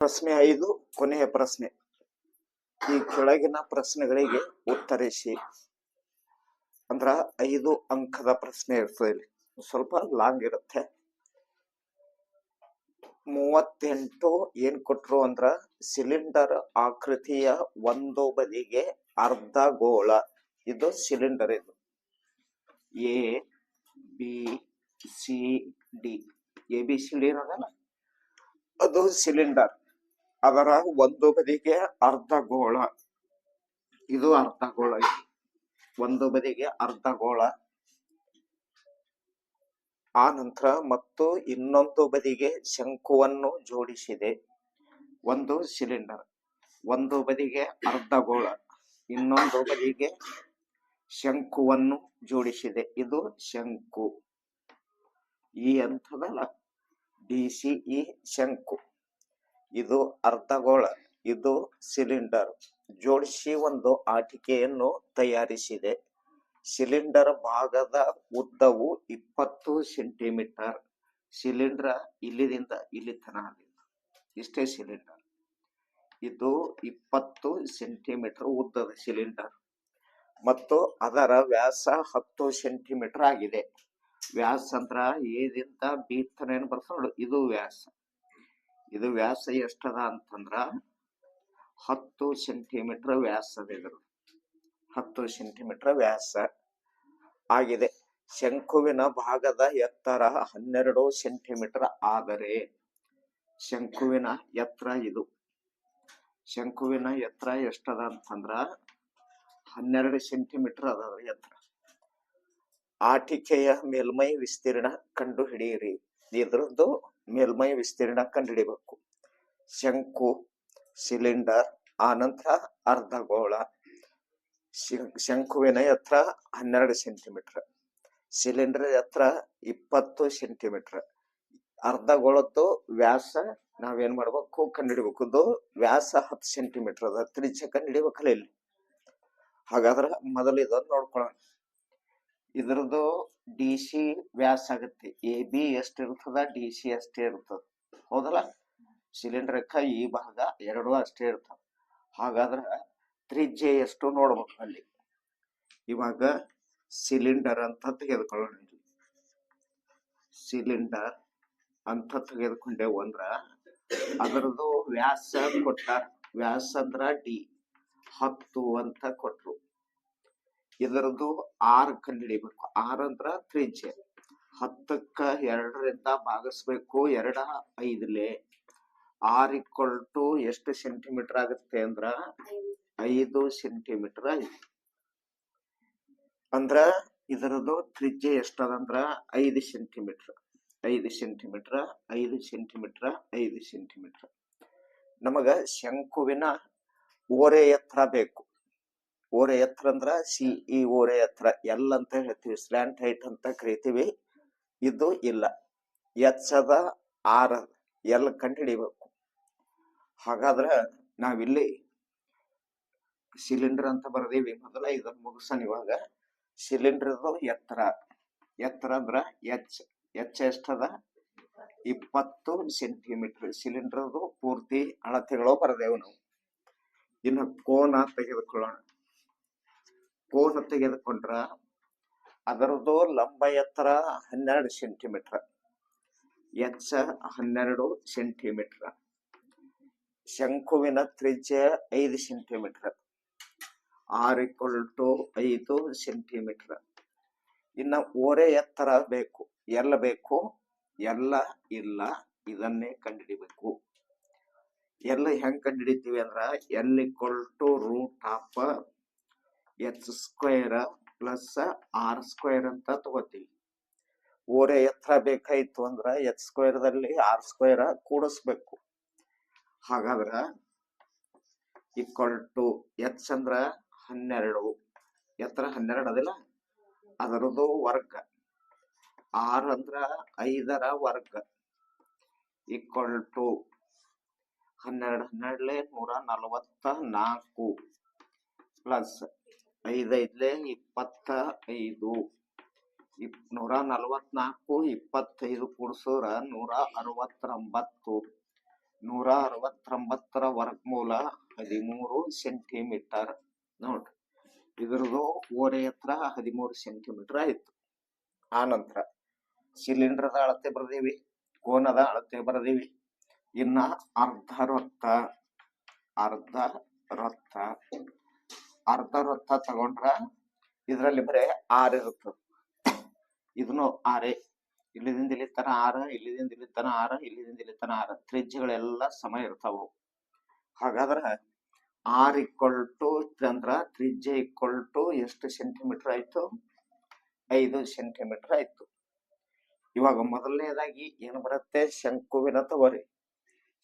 ಪ್ರಶ್ನೆ ಐದು, ಕೊನೆಯ ಪ್ರಶ್ನೆ. ಈ ಕೆಳಗಿನ ಪ್ರಶ್ನೆಗಳಿಗೆ ಉತ್ತರಿಸಿ. ಅಂದ್ರ ಐದು ಅಂಕದ ಪ್ರಶ್ನೆ ಇರ್ತದೆ ಇಲ್ಲಿ. ಸ್ವಲ್ಪ ಲಾಂಗ್ ಇರುತ್ತೆ. ಮೂವತ್ತೆಂಟು ಏನ್ ಕೊಟ್ರು ಅಂದ್ರ ಸಿಲಿಂಡರ್ ಆಕೃತಿಯ ಒಂದು ಬದಿಗೆ ಅರ್ಧ ಗೋಳ. ಇದು ಸಿಲಿಂಡರ್ ಇದು. A, B, C, D. A, B, C, D ಅದು ಸಿಲಿಂಡರ್. ಅದರ ಒಂದು ಬದಿಗೆ ಅರ್ಧ ಗೋಳ. ಇದು ಅರ್ಧ ಗೋಳ ಒಂದು ಬದಿಗೆ ಅರ್ಧ ಗೋಳ. ಆ ನಂತರ ಮತ್ತು ಇನ್ನೊಂದು ಬದಿಗೆ ಶಂಕುವನ್ನು ಜೋಡಿಸಿದೆ. ಒಂದು ಸಿಲಿಂಡರ್. ಒಂದು ಬದಿಗೆ ಅರ್ಧ ಗೋಳ. ಇನ್ನೊಂದು ಬದಿಗೆ ಶಂಕುವನ್ನು ಜೋಡಿಸಿದೆ. ಇದು ಶಂಕು. ಈ ಅಂತದಲ್ಲ ಡಿ ಸಿ ಇ ಶಂಕು. ಇದು ಅರ್ಧಗೋಳ, ಇದು ಸಿಲಿಂಡರ್. ಜೋಡಿಸಿ ಒಂದು ಆಟಿಕೆಯನ್ನು ತಯಾರಿಸಿದೆ. ಸಿಲಿಂಡರ್ ಭಾಗದ ಉದ್ದವು ಇಪ್ಪತ್ತು ಸೆಂಟಿಮೀಟರ್. ಸಿಲಿಂಡರ್ ಇಲ್ಲಿದಿಂದ ಇಲ್ಲಿ ತನಕ. ಇಷ್ಟೇ ಸಿಲಿಂಡರ್. ಇದು ಇಪ್ಪತ್ತು ಸೆಂಟಿಮೀಟರ್ ಉದ್ದದ ಸಿಲಿಂಡರ್. ಮತ್ತು ಅದರ ವ್ಯಾಸ ಹತ್ತು ಸೆಂಟಿಮೀಟರ್ ಆಗಿದೆ. ವ್ಯಾಸ ಅಂದ್ರ ಏದಿಂದ ಬೀತನ ತನ ಏನ್ ಬರ್ತದ ಇದು ವ್ಯಾಸ. ಇದು ವ್ಯಾಸ ಎಷ್ಟದ ಅಂತಂದ್ರ ಹತ್ತು ಸೆಂಟಿಮೀಟರ್ ವ್ಯಾಸ ಇದ್ರು ಇದ್ರ ಹತ್ತು ಸೆಂಟಿಮೀಟರ್ ವ್ಯಾಸ ಆಗಿದೆ. ಶಂಕುವಿನ ಭಾಗದ ಎತ್ತರ ಹನ್ನೆರಡು ಸೆಂಟಿಮೀಟರ್ ಆದರೆ ಶಂಕುವಿನ ಎತ್ತರ ಇದು. ಶಂಕುವಿನ ಎತ್ತರ ಎಷ್ಟದ ಅಂತಂದ್ರ ಹನ್ನೆರಡು ಸೆಂಟಿಮೀಟರ್ ಅದ ಎತ್ತರ. ಆಟಿಕೆಯ ಮೇಲ್ಮೈ ವಿಸ್ತೀರ್ಣ ಕಂಡು ಹಿಡಿಯಿರಿ ಇದ್ರದ್ದು ಮೇಲ್ಮೈ ವಿಸ್ತೀರ್ಣ ಕಂಡು ಹಿಡಿಬೇಕು ಶಂಕು, ಸಿಲಿಂಡರ್ ಆನಂತರ ಅರ್ಧಗೋಳ. ಶಂಕುವಿನ ಎತ್ತರ ಹನ್ನೆರಡು ಸೆಂಟಿಮೀಟರ್. ಸಿಲಿಂಡರ್ ಎತ್ತರ ಇಪ್ಪತ್ತು ಸೆಂಟಿಮೀಟರ್. ಅರ್ಧಗೋಳದ್ದು ವ್ಯಾಸ ನಾವೇನ್ ಮಾಡ್ಬೇಕು? ಕಂಡುಹಿಡಿಬೇಕು. ವ್ಯಾಸ ಹತ್ತು ಸೆಂಟಿಮೀಟರ್ ಅದ. ತ್ರಿಜ್ಯ ಕಂಡುಹಿಡಿಬೇಕಲ್ಲ ಇಲ್ಲಿ ಹಾಗಾದ್ರೆ ಮೊದಲು ಇದನ್ನ ನೋಡ್ಕೊಳ್ಳೋಣ. ಇದ್ರದ್ದು ಡಿ ಸಿ ವ್ಯಾಸ ಆಗುತ್ತೆ. ಎ, ಬಿ ಎಷ್ಟು ಇರ್ತದ, ಡಿ ಸಿ ಅಷ್ಟೇ ಇರ್ತದ. ಹೌದಲ್ಲ? ಸಿಲಿಂಡರ್ ಈ ಭಾಗ ಎರಡು ಅಷ್ಟೇ ಇರ್ತದ. ಹಾಗಾದ್ರೆ ತ್ರಿಜ್ಯ ಎಷ್ಟು ನೋಡ್ಬೇಕು ಅಲ್ಲಿ? ಇವಾಗ ಸಿಲಿಂಡರ್ ಅಂತ ತೆಗೆದುಕೊಳ್ಳೋಣ. ಸಿಲಿಂಡರ್ ಅಂತ ತೆಗೆದುಕೊಂಡೇವು ಅಂದ್ರ ಅದರದು ವ್ಯಾಸ ಕೊಟ್ಟ, ವ್ಯಾಸ ಅಂದ್ರ ಡಿ, ಹತ್ತು ಅಂತ ಕೊಟ್ರು. ಇದರದ್ದು ಆರ್ ಕಂಡುಹಿಡಿಬೇಕು ಆರ್ ಅಂದ್ರ ತ್ರಿಜ್ಯ ಹತ್ತಕ್ಕ ಎರಡರಿಂದ ಭಾಗಿಸ್ಬೇಕು. ಎರಡ ಐದಲೆ. ಆರ್ ಇಕ್ವಲ್ ಟು ಎಷ್ಟು ಸೆಂಟಿಮೀಟರ್ ಆಗುತ್ತೆ ಅಂದ್ರ ಐದು ಸೆಂಟಿಮೀಟರ್ ಆಗಿದೆ ಅಂದ್ರ ಇದರದ್ದು ತ್ರಿಜ್ಯ ಎಷ್ಟದಂದ್ರ ಐದು ಸೆಂಟಿಮೀಟರ್. ಐದು ಸೆಂಟಿಮೀಟರ್ ಐದು ಸೆಂಟಿಮೀಟರ್ ಐದು ಸೆಂಟಿಮೀಟರ್. ನಮಗ ಶಂಕುವಿನ ಓರೆ ಎತ್ತರ ಬೇಕು. ಓರೆ ಎತ್ತರ ಅಂದ್ರ ಸಿ ಇ ಓರೆ ಎತ್ತರ ಎಲ್ ಅಂತ ಹೇಳ್ತೀವಿ ಸ್ಲ್ಯಾಂಟ್ ಹೈಟ್ ಅಂತ ಕರಿತೀವಿ. ಇದು ಇಲ್ಲ. ಎಚ್ಚದ ಆರ್ ಎಲ್ ಕಂಡುಹಿಡಿಬೇಕು. ಹಾಗಾದ್ರ ನಾವಿಲ್ಲಿ ಸಿಲಿಂಡರ್ ಅಂತ ಬರ್ದೀವಿ ಮೊದಲ ಇದನ್ನ ಮುಗಿಸೋಣ ಇವಾಗ. ಸಿಲಿಂಡರ್ ಎತ್ತರ. ಎತ್ತರ ಅಂದ್ರ ಎಚ್ ಎಚ್ ಎಷ್ಟದ ಇಪ್ಪತ್ತು ಸೆಂಟಿಮೀಟರ್. ಸಿಲಿಂಡರ್ ಪೂರ್ತಿ ಅಳತೆಗಳು ಬರ್ದೇವು ನಾವು. ಇನ್ನು ಕೋನ ತೆಗೆದುಕೊಳ್ಳೋಣ. ಕೋನ ತೆಗೆದುಕೊಂಡ್ರ, ಅದರದ್ದು ಲಂಬ ಎತ್ತರ ಹನ್ನೆರಡು ಸೆಂಟಿಮೀಟರ್ ಎಚ್ಚ ಹನ್ನೆರಡು ಸೆಂಟಿಮೀಟರ್ ಶಂಕುವಿನ ತ್ರಿಜ್ಯ ಐದು ಸೆಂಟಿಮೀಟರ್ ಆರ್ ಇಕ್ವಲ್ ಟು ಐದು ಸೆಂಟಿಮೀಟರ್ ಇನ್ನ ಓರೆ ಎತ್ತರ ಬೇಕು ಎಲ್ಲ ಬೇಕು, ಎಲ್ಲ ಇಲ್ಲ, ಇದನ್ನೇ ಕಂಡುಹಿಡಿಬೇಕು. ಎಲ್ಲ ಹೆಂಗ್ ಕಂಡುಹಿಡಿತೀವಿ ಅಂದ್ರ L equal to root of H square plus R square ಅಂತ ತಗೋತೀವಿ. ಓರೆ ಎತ್ತರ ಬೇಕಾಯ್ತು ಅಂದ್ರೆ ಎಚ್ ಸ್ಕ್ವೇರ್ದಲ್ಲಿ ಆರ್ ಸ್ಕ್ವೇರ್ ಕೂಡಿಸ್ಬೇಕು. ಹಾಗಾದ್ರೆ ಈಕ್ವಲ್ ಟು ಎಚ್ ಅಂದ್ರ ಹನ್ನೆರಡು. ಎತ್ತರ ಹನ್ನೆರಡು ಅದಿಲ್ಲ? ಅದರದು ವರ್ಗ. ಆರ್ ಅಂದ್ರ ಐದರ ವರ್ಗ. ಈಕ್ವಲ್ ಟು ಹನ್ನೆರಡು ಹನ್ನೆರಡ್ಲೆ ನೂರ ನಲವತ್ತ ನಾಲ್ಕು. ಪ್ಲಸ್ ಐದೈದ್ಲೆ ಇಪ್ಪತ್ತ ಐದು ಇಪ್ ನೂರ ನಲವತ್ನಾಲ್ಕು, ಇಪ್ಪತ್ತೈದು ಕೂಡ್ಸೋರ ನೂರ ಅರವತ್ತೊಂಬತ್ತು. ನೂರ ಅರವತ್ತೊಂಬತ್ತರ ವರ್ಗಮೂಲ ಹದಿಮೂರು ಸೆಂಟಿಮೀಟರ್. ನೋಡ್ರಿ ಇದ್ರದ್ದು ಓರೆ ಹತ್ರ ಹದಿಮೂರು ಸೆಂಟಿಮೀಟರ್ ಆಯಿತು. ಆ ನಂತರ ಸಿಲಿಂಡರ್ದ ಅಳತೆ ಬರ್ದೀವಿ, ಕೋನದ ಅಳತೆ ಬರ್ದೀವಿ. ಇನ್ನ ಅರ್ಧ ರೊತ್ತ, ಅರ್ಧ ವೃತ್ತ ಅರ್ಧ ವೃತ್ತ ತಗೊಂಡ್ರ ಇದ್ರಲ್ಲಿ ಬರೇ ಆರ್ ಇರುತ್ತ ಇದನ್ನು ಆರೇ ಇಲ್ಲಿದಿಂದ ಇಲ್ಲಿ ತನ ಆರ ಇಲ್ಲಿದಿಂದ ಇಲ್ಲಿ ತನ ಆರ ಇಲ್ಲಿದಿಂದ ಇಲ್ಲಿ ತನ ಆರ. ತ್ರಿಜ್ಯಗಳೆಲ್ಲ ಸಮ ಇರ್ತಾವು. ಹಾಗಾದ್ರ ಆರ್ ಇಕ್ವಲ್ ಟು ಅಂದ್ರ ತ್ರಿಜ್ಯ ಇಕ್ವಲ್ ಟು ಎಷ್ಟು ಸೆಂಟಿಮೀಟರ್ ಆಯ್ತು? ಐದು ಸೆಂಟಿಮೀಟರ್ ಆಯ್ತು. ಇವಾಗ ಮೊದಲನೇದಾಗಿ ಏನು ಬರುತ್ತೆ? ಶಂಕುವಿನ ತವರಿ.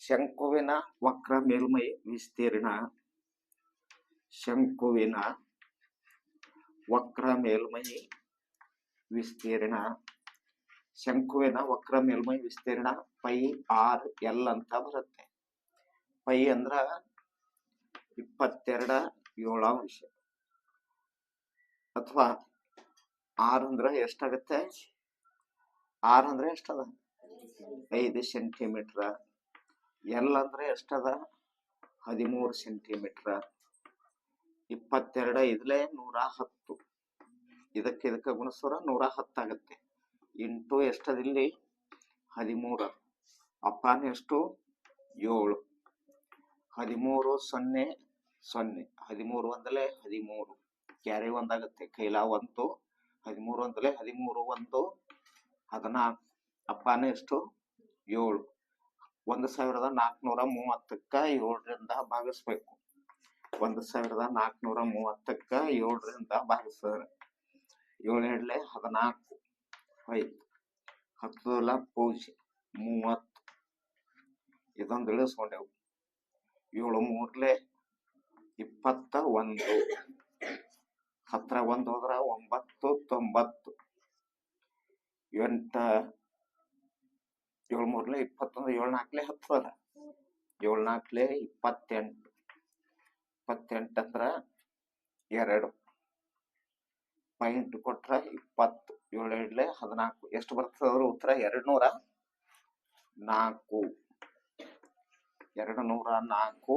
ಶಂಕುವಿನ ವಕ್ರ ಮೇಲ್ಮೈ ವಿಸ್ತೀರ್ಣ. ಶಂಕುವಿನ ವಕ್ರ ಮೇಲ್ಮೈ ವಿಸ್ತೀರ್ಣ. ಶಂಕುವಿನ ವಕ್ರ ಮೇಲ್ಮೈ ವಿಸ್ತೀರ್ಣ ಪೈ ಆರ್ ಎಲ್ ಅಂತ ಬರುತ್ತೆ. ಪೈ ಅಂದ್ರ ಇಪ್ಪತ್ತೆರಡ ಏಳಾಂಶ. ಅಥವಾ ಆರ್ ಅಂದ್ರ ಎಷ್ಟಾಗತ್ತೆ? ಆರ್ ಅಂದ್ರೆ ಎಷ್ಟದ? ಐದು ಸೆಂಟಿಮೀಟರ್. ಎಲ್ ಅಂದ್ರೆ ಎಷ್ಟದ? ಹದಿಮೂರು ಸೆಂಟಿಮೀಟರ್. ಇಪ್ಪತ್ತೆರಡ ಇದ್ಲೆ ನೂರ ಹತ್ತು. ಇದಕ್ಕೆ ಇದಕ್ಕೆ ಗುಣಿಸೋರ ನೂರ ಹತ್ತಾಗತ್ತೆ ಇಂಟು ಎಷ್ಟದಿಲ್ಲಿ? ಹದಿಮೂರ. ಅಪಾನ ಎಷ್ಟು? ಏಳು. ಹದಿಮೂರು ಸೊನ್ನೆ ಸೊನ್ನೆ. ಹದಿಮೂರು ಒಂದಲೇ ಹದಿಮೂರು. ಕ್ಯಾರಿ ಒಂದಾಗತ್ತೆ. ಕೈಲ ಒಂದು. ಹದಿಮೂರು ಒಂದಲೇ ಹದಿಮೂರು ಒಂದು. ಹದಿನಾಲ್ಕು. ಅಪಾನ ಎಷ್ಟು? ಏಳು. ಒಂದು ಸಾವಿರದ ನಾಲ್ಕುನೂರ ಮೂವತ್ತಕ್ಕ ಏಳರಿಂದ ಭಾಗಿಸ್ಬೇಕು. ಒಂದು ಸಾವಿರದ ನಾಲ್ಕುನೂರ ಮೂವತ್ತಕ್ಕ ಏಳರಿಂದ ಭಾಗಿಸಿದ್ರೆ ಏಳು ಎರಡ್ಲೆ ಹದಿನಾಲ್ಕು ಹೋಯ್ತು ಹತ್ತಲ್ಲ ಪೂಜೆ ಮೂವತ್ತು. ಇದೊಂದು ಇಳಿಸ್ಕೊಂಡೆವು. ಏಳು ಮೂರ್ಲೆ ಇಪ್ಪತ್ತ ಒಂದು. ಹತ್ರ ಒಂದು ಹೋದ್ರ ಒಂಬತ್ತು, ತೊಂಬತ್ತು. ಎಂಟ, ಏಳು ಮೂರ್ಲೆ ಇಪ್ಪತ್ತೊಂದು, ಏಳು ನಾಲ್ಕಲೆ ಹತ್ತು ಅದ ಏಳು ನಾಲ್ಕಲೆ ಇಪ್ಪತ್ತೆಂಟು. ಇಪ್ಪತ್ತೆಂಟು ಅಂದ್ರ ಎರಡು. ಪಾಯಿಂಟ್ ಕೊಟ್ರ ಇಪ್ಪತ್ತು. ಏಳು ಎರಡ್ಲೆ ಹದಿನಾಲ್ಕು. ಎಷ್ಟು ಬರ್ತದ ಅದ್ರ ಉತ್ತರ? ಎರಡು ನೂರ ನಾಲ್ಕು. ಎರಡು ನೂರ ನಾಲ್ಕು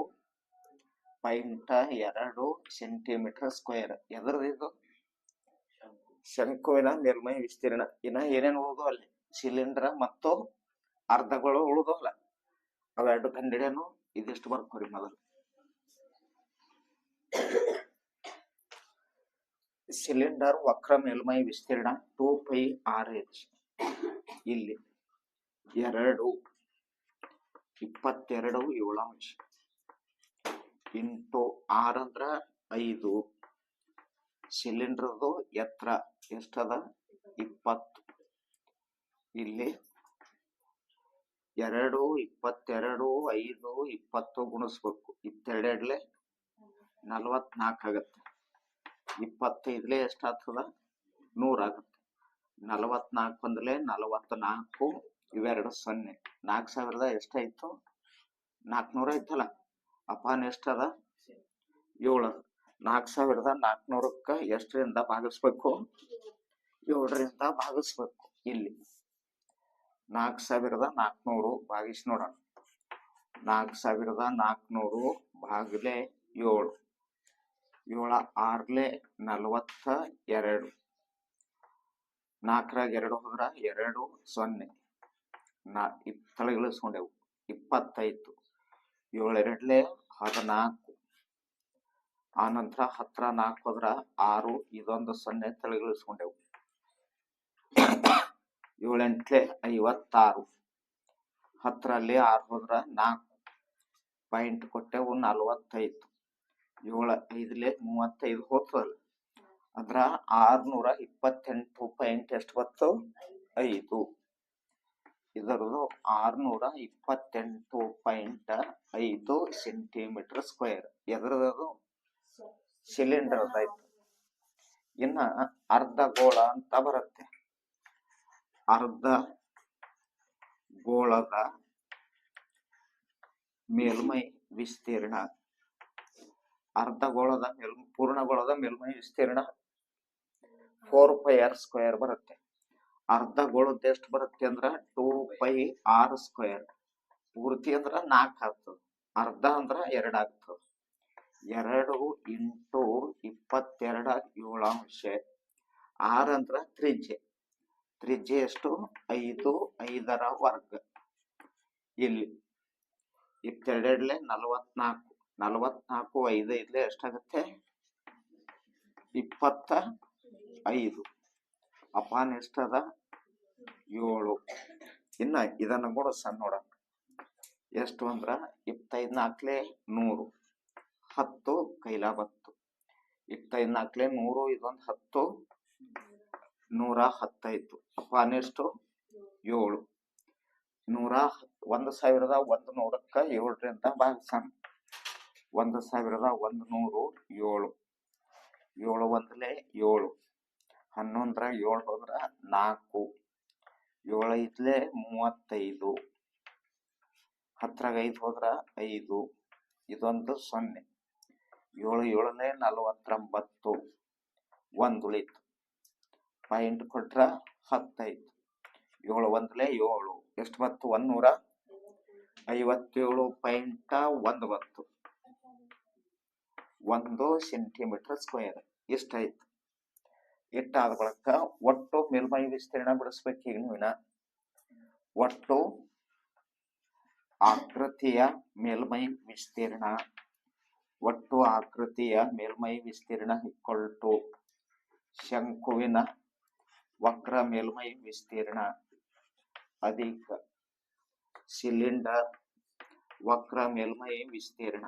ಪಾಯಿಂಟ್ ಎರಡು ಸೆಂಟಿಮೀಟರ್ ಸ್ಕ್ವೇರ್. ಎದ್ರದ್ದು ಶಂಕುವಿನ ನಿರ್ಮಯ ವಿಸ್ತೀರ್ಣ. ಇನ್ನ ಏನೇನು ಉಳಿದು ಅಲ್ಲಿ? ಸಿಲಿಂಡರ್ ಮತ್ತು ಅರ್ಧಗಳು ಉಳಿದು ಅಲ್ಲ? ಅವೆರಡು ಕಂಡಿಡಿಯನು? ಇದಿಷ್ಟು ಬರ್ಕೋರಿ ಮೊದಲು. ಸಿಲಿಂಡರ್ ವಕ್ರ ಮೇಲ್ಮೈ ವಿಸ್ತೀರ್ಣ ಟೂ ಪೈ ಆರ್ ಎಚ್. ಇಲ್ಲಿ ಎರಡು, ಇಪ್ಪತ್ತೆರಡು ಏಳಾಂಶ ಇಂಟು ಆರ್ ಅಂದ್ರ ಐದು. ಸಿಲಿಂಡರ್ದು ಎತ್ತರ ಎಷ್ಟದ? ಇಪ್ಪತ್ತು. ಇಲ್ಲಿ ಎರಡು, ಇಪ್ಪತ್ತೆರಡು, ಐದು, ಇಪ್ಪತ್ತು ಗುಣಿಸ್ಬೇಕು. ಇತ್ತೆರಡೆಡ್ಲೆ ನಲವತ್ನಾಲ್ಕು ಆಗತ್ತೆ. ಇಪ್ಪತ್ತೈದ್ಲೆ ಎಷ್ಟಾಗ್ತದ? ನೂರಾಗುತ್ತೆ. ನಲವತ್ನಾಲ್ಕು ಅಂದ್ಲೆ ನಲವತ್ನಾಲ್ಕು, ಇವೆರಡು ಸೊನ್ನೆ. ನಾಲ್ಕು ಸಾವಿರದ ಎಷ್ಟಾಯ್ತು? ನಾಲ್ಕುನೂರ ಐತಲ್ಲ ಅಪಾನ್ ಎಷ್ಟದ? ಏಳು. ನಾಲ್ಕು ಸಾವಿರದ ನಾಲ್ಕುನೂರಕ್ಕ ಎಷ್ಟರಿಂದ ಭಾಗಿಸ್ಬೇಕು? ಏಳರಿಂದ ಭಾಗಿಸ್ಬೇಕು ಇಲ್ಲಿ. ನಾಲ್ಕು ಸಾವಿರದ ನಾಲ್ಕುನೂರು ಭಾಗಿಸಿ ನೋಡೋಣ. ನಾಲ್ಕು ಸಾವಿರದ ನಾಲ್ಕುನೂರು ಭಾಗಲೆ ಏಳು. ಏಳ ಆರ್ಲೆ ನಲವತ್ತ ಎರಡು. ನಾಲ್ಕರಾಗ ಎರಡು ಹೋದ್ರ ಎರಡು ಸೊನ್ನೆ. ನಾ ಇಪ್ ಇಪ್ಪತ್ತೈದು. ಏಳೆರಡ್ಲೆ ಹದಿನಾಲ್ಕು. ಆನಂತರ ಹತ್ರ ನಾಲ್ಕು ಹೋದ್ರ ಆರು, ಇದೊಂದು ಸೊನ್ನೆ ತಳಗಿಳಿಸ್ಕೊಂಡೆವು ಏಳೆಂಟ್ಲೆ ಐವತ್ತಾರು. ಹತ್ತರಲ್ಲಿ ಆರು ಹೋದ್ರ ನಾಲ್ಕು. ಪಾಯಿಂಟ್ ಕೊಟ್ಟೆವು ನಲವತ್ತೈದು. ಏಳ ಐದ್ಲೆ ಮೂವತ್ತೈದು ಹೋಗ್ತದಲ್ಲ ಅಂದ್ರ ಆರ್ನೂರ ಇಪ್ಪತ್ತೆಂಟು ಪಾಯಿಂಟ್ ಎಷ್ಟು ಬತ್ತು ಐದು. ಇದರದು ಆರ್ನೂರ ಇಪ್ಪತ್ತೆಂಟು ಪಾಯಿಂಟ್ ಐದು ಸೆಂಟಿಮೀಟರ್ ಸ್ಕ್ವೇರ್ ಎದ್ರದ್ದು ಸಿಲಿಂಡರ್ ಆಯ್ತು. ಇನ್ನ ಅರ್ಧ ಗೋಳ ಅಂತ ಬರುತ್ತೆ. ಅರ್ಧ ಗೋಳದ ಮೇಲ್ಮೈ ವಿಸ್ತೀರ್ಣ. ಅರ್ಧ ಗೋಳದ ಮೇಲ್, ಪೂರ್ಣಗೋಳದ ಮೇಲ್ಮೈ ವಿಸ್ತೀರ್ಣ ಫೋರ್ ಪೈ ಆರ್ ಸ್ಕ್ವೇರ್ ಬರುತ್ತೆ. ಅರ್ಧ ಗೋಳದ ಎಷ್ಟು ಬರುತ್ತೆ ಅಂದ್ರ ಟೂ ಪೈ ಆರ್ ಸ್ಕ್ವೇರ್ ಪೂರ್ತಿ ಅಂದ್ರ ನಾಲ್ಕು ಆಗ್ತದೆ. ಅರ್ಧ ಅಂದ್ರ ಎರಡ್ ಆಗ್ತದೆ. ಎರಡು ಇಂಟು ಇಪ್ಪತ್ತೆರಡ ಏಳಾಂಶ. ಆರ್ ಅಂದ್ರ ತ್ರಿಜ್ಯೆ. ತ್ರಿಜ್ಯೆ ಎಷ್ಟು? ಐದು, ಐದರ ವರ್ಗ. ಇಲ್ಲಿ ಇಪ್ಪತ್ತೆರಡಲೆ ನಲವತ್ನಾಲ್ಕು. ನಲವತ್ನಾಲ್ಕು ಐದು ಇಲ್ಲೇ ಎಷ್ಟಾಗತ್ತೆ? ಇಪ್ಪತ್ತ ಐದು ಅಪಾನ್ ಎಷ್ಟದ? ಏಳು. ಇನ್ನ ಇದನ್ನ ಕೂಡ ಸಣ್ಣ ನೋಡ. ಎಷ್ಟು ಅಂದ್ರ? ಇಪ್ಪತ್ತೈದು ನಾಲ್ಕಲೆ ನೂರು. ಹತ್ತು ಕೈಲ ಬತ್ತು ಇಪ್ಪತ್ತೈದ್ ನಾಲ್ಕಲೆ ನೂರು, ಇದೊಂದು ಹತ್ತು. ನೂರ ಹತ್ತೈದು. ಅಪಾನ್ ಎಷ್ಟು? ಏಳು. ನೂರ ಹತ್ತು ಒಂದು ಸಾವಿರದ ಒಂದು ನೂರಕ್ಕ ಏಳರಿಂದ ಭಾಗಿಸೋಣ ಒಂದು ಸಾವಿರದ ಒಂದು ನೂರು ಏಳು. ಏಳು ಒಂದಲೇ ಏಳು. ಹನ್ನೊಂದರ ಏಳು ಹೋದ್ರ ನಾಲ್ಕು. ಏಳು ಐದ್ಲೆ ಮೂವತ್ತೈದು. ಹತ್ರಾಗ ಐದು ಹೋದ್ರ ಐದು. ಇದೊಂದು ಸೊನ್ನೆ. ಏಳು ಏಳನೇ ನಲವತ್ತೊಂಬತ್ತು. ಒಂದು ಉಳಿತು. ಪಾಯಿಂಟ್ ಕೊಟ್ರ ಹತ್ತೈದು. ಏಳು ಒಂದ್ಲೆ ಏಳು. ಎಷ್ಟು ಬತ್ತು ಒಂದೂರ ಐವತ್ತೇಳು ಪಾಯಿಂಟ್ ಒಂದು ಬತ್ತು ಒಂದು ಸೆಂಟಿಮೀಟರ್ ಸ್ಕ್ವೇರ್ ಇಷ್ಟಾಯ್ತು ಇಟ್ಟಾದ ಬಳಕ ಒಟ್ಟು ಮೇಲ್ಮೈ ವಿಸ್ತೀರ್ಣ ಬಿಡಿಸ್ಬೇಕು ಈಗ ನೀವಿನ ಒಟ್ಟು ಆಕೃತಿಯ ಮೇಲ್ಮೈ ವಿಸ್ತೀರ್ಣ. ಒಟ್ಟು ಆಕೃತಿಯ ಮೇಲ್ಮೈ ವಿಸ್ತೀರ್ಣ ಇಕ್ವಲ್ ಟು ಶಂಕುವಿನ ವಕ್ರ ಮೇಲ್ಮೈ ವಿಸ್ತೀರ್ಣ. ಅಧಿಕ ಸಿಲಿಂಡರ್ ವಕ್ರ ಮೇಲ್ಮೈ ವಿಸ್ತೀರ್ಣ.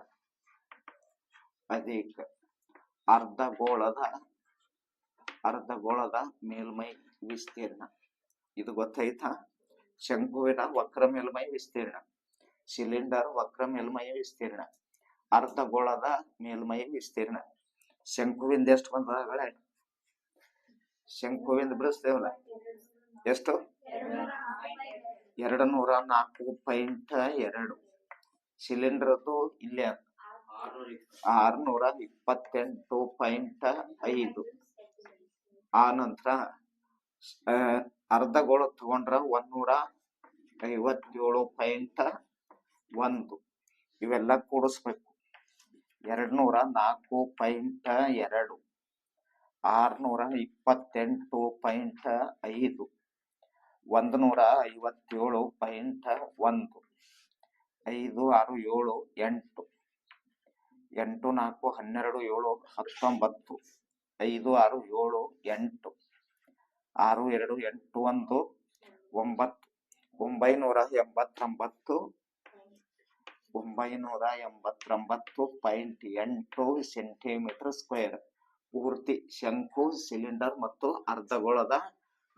ಅಧಿಕ ಅರ್ಧಗೋಳದ ಅರ್ಧಗೋಳದ ಮೇಲ್ಮೈ ವಿಸ್ತೀರ್ಣ. ಇದು ಗೊತ್ತಾಯ್ತಾ ಶಂಕುವಿನ ವಕ್ರ ಮೇಲ್ಮೈ ವಿಸ್ತೀರ್ಣ. ಸಿಲಿಂಡರ್ ವಕ್ರ ಮೇಲ್ಮೈ ವಿಸ್ತೀರ್ಣ. ಅರ್ಧಗೋಳದ ಮೇಲ್ಮೈ ವಿಸ್ತೀರ್ಣ. ಶಂಕುವಿಂದ ಎಷ್ಟು ಬಂದಗಳೇ ಶಂಕುವಿಂದ ಬಿಡಿಸ್ತೇವಲ್ಲ? ಎಷ್ಟು? ಎರಡು ನೂರ ನಾಲ್ಕು ಪಾಯಿಂಟ್ ಎರಡು. ಸಿಲಿಂಡರ್ದು ಇಲ್ಲೇ ಅದ. ಆರ್ನೂರ ಇಪ್ಪತ್ತೆಂಟು ಪಾಯಿಂಟ್ ಐದು. ಆ ನಂತರ ಅರ್ಧ ಅರ್ಧಗೋಳ ತಗೊಂಡ್ರ ಒಂದೂರ ಐವತ್ತೇಳು ಪಾಯಿಂಟ್ ಒಂದು. ಇವೆಲ್ಲ ಕೂಡಿಸ್ಬೇಕು. ಎರಡ್ನೂರ ನಾಲ್ಕು ಪಾಯಿಂಟ್ ಎರಡು. ಆರ್ನೂರ ಇಪ್ಪತ್ತೆಂಟು ಪಾಯಿಂಟ್ ಐದು. ಒಂದು ನೂರ ಐವತ್ತೇಳು ಪಾಯಿಂಟ್ ಒಂದು. ಐದು ಆರು ಏಳು ಎಂಟು. ಎಂಟು, ನಾಲ್ಕು, ಹನ್ನೆರಡು, ಏಳು, ಹತ್ತೊಂಬತ್ತು, ಐದು, ಆರು, ಏಳು, ಎಂಟು, ಆರು, ಎರಡು, ಎಂಟು, ಒಂದು, ಒಂಬತ್ತು, ಒಂಬೈನೂರ ಎಂಬತ್ತೊಂಬತ್ತು ಒಂಬೈನೂರ ಎಂಬತ್ತೊಂಬತ್ತು ಪಾಯಿಂಟ್ ಎಂಟು ಸೆಂಟಿಮೀಟರ್ ಸ್ಕ್ವೇರ್. ಪೂರ್ತಿ ಶಂಕು, ಸಿಲಿಂಡರ್ ಮತ್ತು ಅರ್ಧಗೋಳದ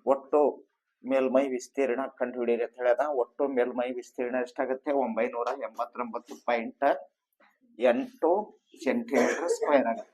ಒಟ್ಟು ಮೇಲ್ಮೈ ವಿಸ್ತೀರ್ಣ ಕಂಡುಹಿಡಿಯಿರಿ ಅಂತ ಹೇಳ್ಯದ ಒಟ್ಟು ಮೇಲ್ಮೈ ವಿಸ್ತೀರ್ಣ ಎಷ್ಟಾಗುತ್ತೆ? ಒಂಬೈನೂರ ಎಂಬತ್ತೊಂಬತ್ತು ಪಾಯಿಂಟ್ ಎಂಟು ಸೆಂಟಿಮೀಟರ್ ಸ್ಕ್ವೇರ್ ಆಗುತ್ತೆ